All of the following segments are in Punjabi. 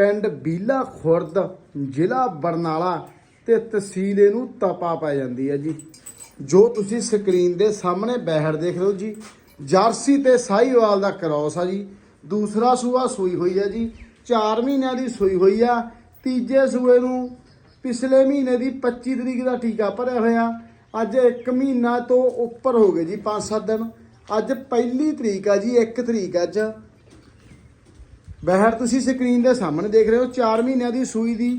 ਪਿੰਡ ਬੀਲਾ ਖੁਰਦ, ਜ਼ਿਲ੍ਹਾ ਬਰਨਾਲਾ ਤੇ ਤਹਿਸੀਲ ਇਹਨੂੰ ਤਪਾ ਪੈ ਜਾਂਦੀ ਹੈ ਜੀ। ਜੋ ਤੁਸੀਂ ਸਕਰੀਨ ਦੇ ਸਾਹਮਣੇ ਬੈਹੜ ਦੇਖ ਰਹੇ ਹੋ ਜੀ, ਜਰਸੀ ਤੇ ਸਾਈਵਾਲ ਦਾ ਕ੍ਰਾਸ ਆ ਜੀ। ਦੂਸਰਾ ਸੂਆ ਸੂਈ ਹੋਈ ਹੈ ਜੀ 4 ਮਹੀਨਿਆਂ ਦੀ ਸੂਈ ਹੋਈ ਆ। ਤੀਜੇ ਸੂਏ ਨੂੰ ਪਿਛਲੇ ਮਹੀਨੇ ਦੀ 25 ਤਰੀਕ ਦਾ ਟੀਕਾ ਭਰਿਆ ਹੋਇਆ। ਅੱਜ 1 ਮਹੀਨਾ ਤੋਂ ਉੱਪਰ ਹੋ ਗਏ ਜੀ 5-7 ਦਿਨ। ਅੱਜ ਪਹਿਲੀ ਤਰੀਕ ਆ ਜੀ 1 ਤਰੀਕ ਅੱਜ। ਬਹਿਰ ਤੁਸੀਂ ਸਕਰੀਨ ਦੇ ਸਾਹਮਣੇ ਦੇਖ ਰਹੇ ਹੋ 4 ਮਹੀਨਿਆਂ ਦੀ ਸੂਈ ਦੀ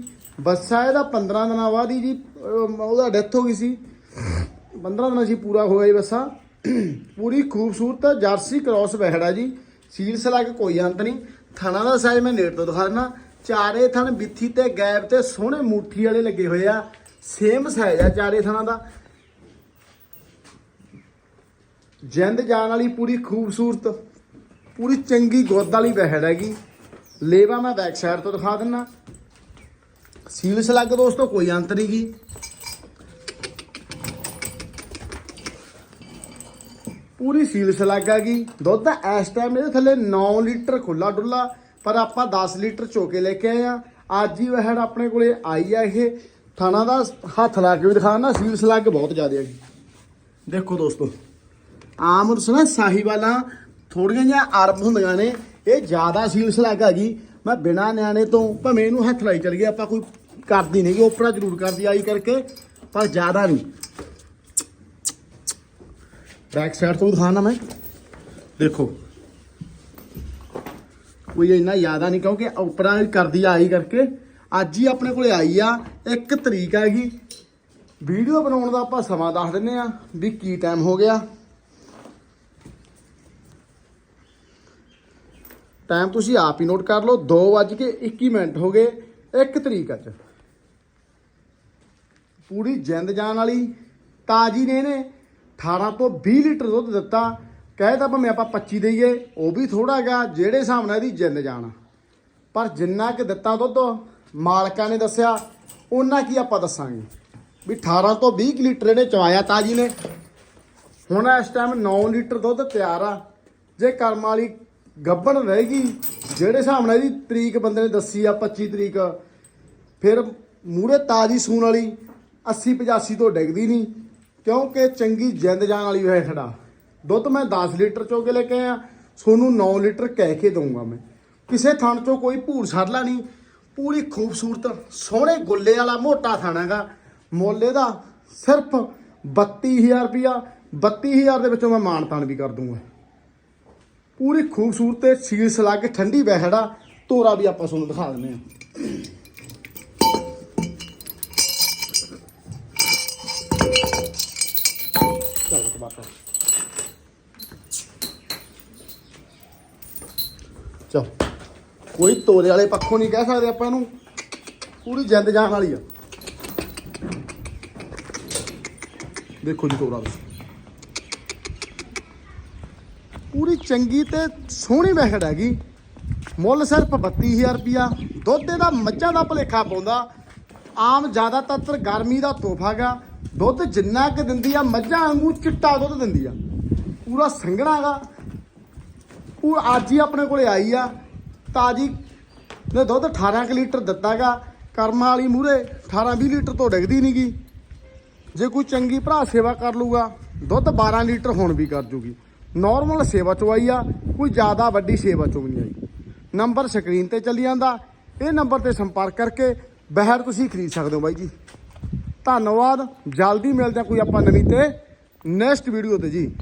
ਬੱਸਾ, ਇਹਦਾ 15 ਦਿਨਾਂ ਬਾਅਦ ਹੀ ਜੀ ਉਹਦਾ ਡੈਥ ਹੋ ਗਈ ਸੀ। 15 ਦਿਨਾਂ ਜੀ ਪੂਰਾ ਹੋਇਆ ਜੀ ਬੱਸਾ। ਪੂਰੀ ਖੂਬਸੂਰਤ ਜਰਸੀ ਕ੍ਰਾਸ ਬਹਿੜਾ ਜੀ। ਸੀਲ ਕੇ ਕੋਈ ਅੰਤ ਨਹੀਂ। ਥਣਾ ਦਾ ਸਾਈਜ਼ ਮੈਂ ਨੇੜ ਤੋਂ ਦਿਖਾ ਦਿੰਦਾ। ਚਾਰੇ ਥਣ ਬਿੱਥੀ ਤੇ ਗੈਪ ਤੇ ਸੋਹਣੇ ਮੁੱਠੀ ਵਾਲੇ ਲੱਗੇ ਹੋਏ ਆ। ਸੇਮ ਸਾਈਜ਼ ਆ ਚਾਰੇ ਥਣਾ ਦਾ। ਜਿੰਦ ਜਾਣ ਵਾਲੀ ਪੂਰੀ ਖੂਬਸੂਰਤ, ਪੂਰੀ ਚੰਗੀ ਗੋਦ ਵਾਲੀ ਬਹਿੜ ਹੈਗੀ। ਲੇਵਾ ਮੈਂ ਬੈਕ ਸਾਈਡ ਤੋਂ ਦਿਖਾ ਦਿੰਨਾ। ਸੀਲ ਸਲੱਗ ਦੋਸਤੋ, ਕੋਈ ਅੰਤ ਨਹੀਂ ਗੀ। ਪੂਰੀ ਸੀਲ ਸਲੱਗ ਹੈਗੀ ਦੁੱਧ ਇਸ ਟਾਈਮ ਇਹਦੇ ਥੱਲੇ 9 ਲੀਟਰ ਖੁੱਲਾ ਡੁੱਲਾ ਪਰ ਆਪਾਂ 10 ਲੀਟਰ ਚੋਕੇ ਲੈ ਕੇ ਆਏ ਆ। ਅੱਜ ਹੀ ਵਹਿੜ ਆਪਣੇ ਕੋਲੇ ਆਈ ਆ ਇਹ। ਥਾਣਾ ਦਾ ਹੱਥ ਲਾ ਕੇ ਵੀ ਦਿਖਾਣਾ ਸੀਲ ਸਲੱਗ ਬਹੁਤ ਜ਼ਿਆਦਾ ਹੈਗੀ ਦੇਖੋ ਦੋਸਤੋ, ਆਮ ਰਸਨਾ ਸਾਹੀਵਾਲਾਂ ਥੋੜੀਆਂ ਜਿਹੀਆਂ ਅਰਬ ਹੁੰਦੀਆਂ ਨੇ। ਇਹ ਜ਼ਿਆਦਾ ਸੀਲ ਸਲੱਗ ਜੀ ਮੈਂ ਬਿਨਾ ਨਿਆਣੇ ਤੋਂ ਭਾਵੇਂ ਇਹਨੂੰ ਹੱਥ ਲਾਈ ਚਲ ਗਿਆ ਆਪਾਂ ਕੋਈ ਕਰਦੀ ਨਹੀਂ ਕਿ ਉਪਰਾ ਜ਼ਰੂਰ ਕਰਦੀ ਆਈ ਕਰਕੇ, ਪਰ ਜ਼ਿਆਦਾ ਨਹੀਂ ਬੈਕ ਸਾਈਡ ਤੋਂ ਵੀ ਦਿਖਾਣਾ ਮੈਂ। ਦੇਖੋ। ਕੋਈ ਇੰਨਾ ਜ਼ਿਆਦਾ ਨਹੀਂ ਕਿਉਂਕਿ ਉਪਰਾਂ ਕਰਦੀ ਆਈ ਕਰਕੇ, ਅੱਜ ਹੀ ਆਪਣੇ ਕੋਲੇ ਆਈ ਆ, ਇੱਕ ਤਰੀਕ ਹੈਗੀ ਵੀਡੀਓ ਬਣਾਉਣ ਦਾ ਆਪਾਂ ਸਮਾਂ ਦੱਸ ਦਿੰਨੇ ਆ ਵੀ ਕੀ ਟਾਈਮ ਹੋ ਗਿਆ। ਟਾਈਮ ਤੁਸੀਂ ਆਪ ਹੀ ਨੋਟ ਕਰ ਲਓ 2:21 ਮਿੰਟ ਹੋ ਗਏ 1 ਤਰੀਕ ਅੱਜ। ਪੂਰੀ ਜਿੰਦ ਜਾਨ ਵਾਲੀ ਤਾਜੀ ਨੇ ਇਹਨੇ 18 ਤੋਂ 20 ਲੀਟਰ ਦੁੱਧ ਦਿੱਤਾ, ਕਹੇ ਤਾਂ ਭਾਵੇਂ ਆਪਾਂ 25 ਦਈਏ, ਉਹ ਵੀ ਥੋੜਾ ਹੈਗਾ, ਜਿਹੜੇ ਹਿਸਾਬ ਨਾਲ ਇਹਦੀ ਜਿੰਦ ਜਾਨ ਆ। ਪਰ ਜਿੰਨਾ ਕਿ ਦਿੱਤਾ ਦੁੱਧ, ਮਾਲਕਾਂ ਨੇ ਦੱਸਿਆ ਉਹਨਾਂ ਕੀ ਆਪਾਂ ਦੱਸਾਂਗੇ। ਵੀ 18 ਤੋਂ 20 ਕੁ ਲੀਟਰ ਇਹਨੇ ਚਵਾਇਆ ਤਾਜੀ ਨੇ। ਹੁਣ ਇਸ ਟਾਈਮ 9 ਲੀਟਰ ਦੁੱਧ ਤਿਆਰ ਆ। ਜੇ ਕਰਮ ਵਾਲੀ ਗੱਬਣ ਰਹੇਗੀ ਜਿਹੜੇ ਹਿਸਾਬ ਨਾਲ ਇਹਦੀ ਤਰੀਕ ਬੰਦੇ ਨੇ ਦੱਸੀ ਆ 25 ਤਰੀਕ, ਫਿਰ ਮੂਰੇ ਤਾਜੀ ਸੂਣ ਵਾਲੀ 80 85 ਤੋਂ ਡਿੱਗਦੀ ਨਹੀਂ, ਕਿਉਂਕਿ ਚੰਗੀ ਜਿੰਦ ਜਾਨ ਵਾਲੀ ਹੋਇਆ ਖੜਾ। ਦੁੱਧ ਮੈਂ 10 ਲੀਟਰ ਚੋ ਕੇ ਲੈ ਕੇ ਆਇਆ, ਸੋਨੂੰ 9 ਲੀਟਰ ਕਹਿ ਕੇ ਦਊਂਗਾ ਮੈਂ। ਕਿਸੇ ਥਣ ਚੋਂ ਕੋਈ ਭੂਰ ਛੱਡਲਾ ਨਹੀਂ। ਪੂਰੀ ਖੂਬਸੂਰਤ, ਸੋਹਣੇ ਗੁੱਲੇ ਵਾਲਾ ਮੋਟਾ ਥਾਣਾਗਾ ਮੁੱਲ ਦਾ ਸਿਰਫ 32000 ਰੁਪਿਆ 32000 ਦੇ ਵਿੱਚੋਂ ਮੈਂ ਮਾਨਤਾਨ ਵੀ ਕਰ ਦੂੰਗਾ ਪੂਰੀ ਖੂਬਸੂਰਤ ਤੇ ਸੀਲ ਕੇ ਠੰਡੀ ਬਹਿੜਾ ਤੋਰਾ ਵੀ ਆਪਾਂ ਤੁਹਾਨੂੰ ਦਿਖਾ ਦਿੰਦੇ ਆ ਚਲੋ ਬਾਤ ਚਲ। ਕੋਈ ਤੋਰੇ ਵਾਲੇ ਪੱਖੋਂ ਨਹੀਂ ਕਹਿ ਸਕਦੇ ਆਪਾਂ ਇਹਨੂੰ। ਪੂਰੀ ਜਿੰਦ ਜਾਨ ਵਾਲੀ ਆ। ਦੇਖੋ ਜੀ ਤੋਰਾ ਵੀ ਪੂਰੀ ਚੰਗੀ ਤੇ ਸੋਹਣੀ ਮਹਿੜ ਹੈਗੀ। ਮੁੱਲ ਸਿਰਫ 32000 ਰੁਪਿਆ ਦੁੱਧ ਇਹਦਾ ਮੱਝਾਂ ਦਾ ਭਲੇਖਾ ਪਾਉਂਦਾ। ਆਮ ਜ਼ਿਆਦਾਤਰ ਗਰਮੀ ਦਾ ਤੋਹਫ਼ਾ ਗਾ ਦੁੱਧ ਜਿੰਨਾ ਕਿ ਦਿੰਦੀ ਆ, ਮੱਝਾਂ ਵਾਂਗੂ ਚਿੱਟਾ ਦੁੱਧ ਦਿੰਦੀ ਆ। ਪੂਰਾ ਸੰਘਣਾਗਾ ਉਹ ਅੱਜ ਹੀ ਆਪਣੇ ਕੋਲੇ ਆਈ ਆ। ਤਾਜੀ ਨੇ ਦੁੱਧ 18 ਕੁ ਲੀਟਰ ਦਿੱਤਾਗਾ ਕਰਮਾਂ ਵਾਲੀ ਮੂਰੇ 18 20 ਲੀਟਰ ਤੋਂ ਡਿੱਗਦੀ ਨਹੀਂਗੀ ਜੇ ਕੋਈ ਚੰਗੀ ਭਰਾ ਸੇਵਾ ਕਰ ਲੂਗਾ ਦੁੱਧ 12 ਲੀਟਰ ਹੁਣ ਵੀ ਕਰ ਜੂਗੀ। ਨਾਰਮਲ ਸੇਵਾ ਚੋਂ ਆਈ ਆ, ਕੋਈ ਜ਼ਿਆਦਾ ਵੱਡੀ ਸੇਵਾ ਚੋਂ ਵੀ ਨਹੀਂ ਆਈ। ਨੰਬਰ ਸਕਰੀਨ ਤੇ ਚੱਲੀ ਜਾਂਦਾ। ਇਹ ਨੰਬਰ ਤੇ ਸੰਪਰਕ ਕਰਕੇ ਬਹਿਰ ਤੁਸੀਂ ਖਰੀਦ ਸਕਦੇ ਹੋ ਬਾਈ ਜੀ। ਧੰਨਵਾਦ। ਜਲਦੀ ਮਿਲਦੇ ਹਾਂ ਕੋਈ ਆਪਾਂ ਨਵੀਂ ਤੇ ਨੈਕਸਟ ਵੀਡੀਓ ਤੇ ਜੀ।